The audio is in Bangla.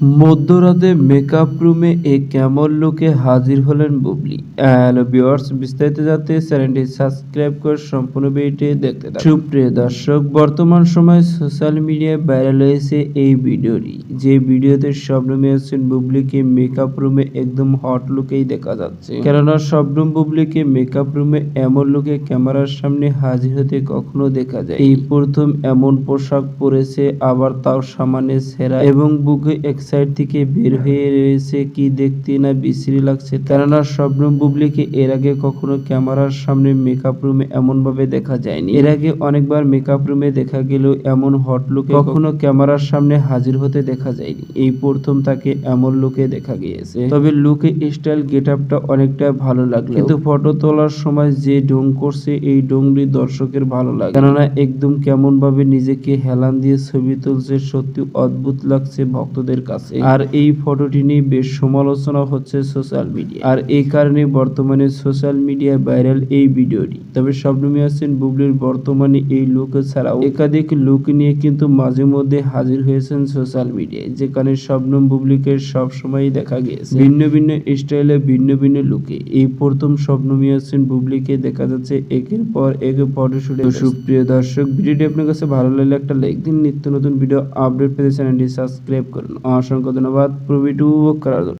মধ্যরাতে মেকআপ রুমে এ কেমন লুকে হাজির হলেন বুবলি? হ্যালো ভিউয়ার্স বিস্তারিত জানতে চ্যানেলটি সাবস্ক্রাইব করে সম্পূর্ণ ভিডিওটি দেখতে থাকুন। সুপ্রিয় দর্শক, বর্তমান সময়ে সোশ্যাল মিডিয়ায় ভাইরাল হয়েছে এই ভিডিওটি। যে ভিডিওতে শবনমে আছেন বুবলিকে মেকআপ রুমে একদম হট লুকেই দেখা যাচ্ছে। কেননা শবনম বুবলিকে মেকআপ রুমে এমন লুকে ক্যামেরার সামনে হাজির হতে কখনো দেখা যায় এই প্রথম এমন পোশাক পরেছে, আবার তাও সামান্য সেরা। এবং বুকে এক সাইড থেকে বের হয়ে রয়েছে কি দেখতে না বিশ্রী লাগছে কেননা শবনম বুবলিকে এর আগে কখনো ক্যামেরার সামনে মেকআপ রুমে এমন ভাবে দেখা যায়নি। এর আগে অনেকবার মেকআপ রুমে দেখা গেলেও এমন হট লুকে কখনো ক্যামেরার সামনে হাজির হতে দেখা যায়নি। এই প্রথম তাকে এমন লুকে দেখা গিয়েছে। তবে লুকে স্টাইল গেট আপটা অনেকটা ভালো লাগল। কিন্তু ফটো তোলার সময় যে ঢং করছে এই ঢংটি দর্শকের ভালো লাগে। কেননা একদম কেমন ভাবে নিজেকে হেলান দিয়ে ছবি তুলছে সত্যি অদ্ভুত লাগছে ভক্তদের কাছে। আর এই ফটোটি নিয়ে বেশ সমালোচনা হচ্ছে সোশ্যাল মিডিয়া আর এই কারণে বর্তমানে সোশ্যাল মিডিয়ায় ভাইরাল এই ভিডিওটি। তবে শবনমী হাসিন বুবলির বর্তমানে এই লুক ছাড়াও একাধিক লুক নিয়ে কিন্তু মাঝে মধ্যে হাজির হয়েছেন সোশ্যাল মিডিয়ায় যেখানে শবনম বুবলিকে সবসময়ই দেখা গিয়েছে। ভিন্ন ভিন্ন স্টাইলে ভিন্ন ভিন্ন লুকে এই প্রথম শবনমী হাসিন বুবলিকে দেখা যাচ্ছে একের পর এক ফটোশুটে সুপ্রিয় দর্শক ভিডিওটি আপনার কাছে ভালো লাগলে একটা লাইক দিন। নিত্য নতুন ভিডিও আপডেট পেতে চ্যানেলটি সাবস্ক্রাইব করুন। অসংখ্য ধন্যবাদ। প্রভিটু করার জন্য।